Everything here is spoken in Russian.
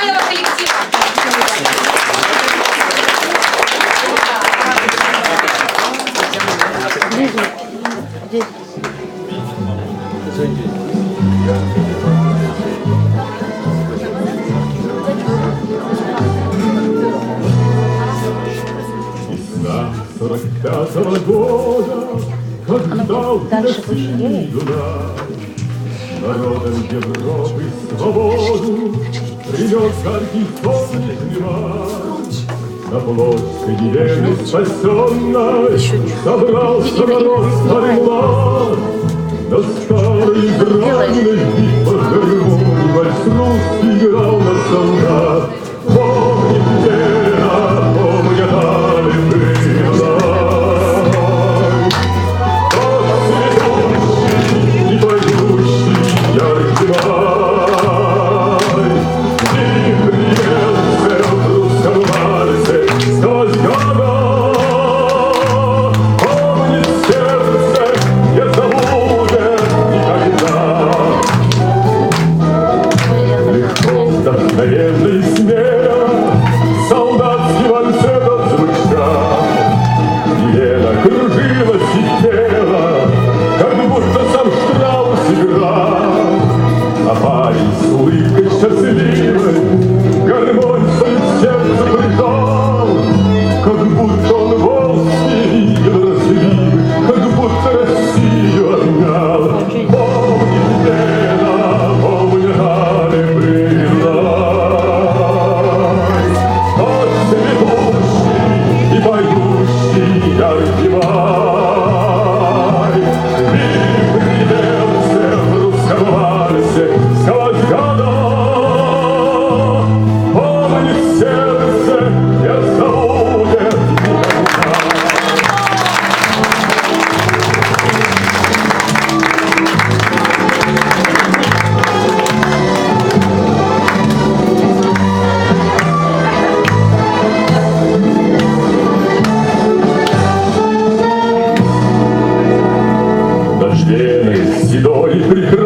музыкального коллектива. Сорок пятого года, когда утащила народом Европы свободу, ее жарких после дыма. На площади Вены спасенной Собрался народ старый млад. На старой грани битвах гербов Вальс русский играл на солдат. Кружилась стены седой прекрасной.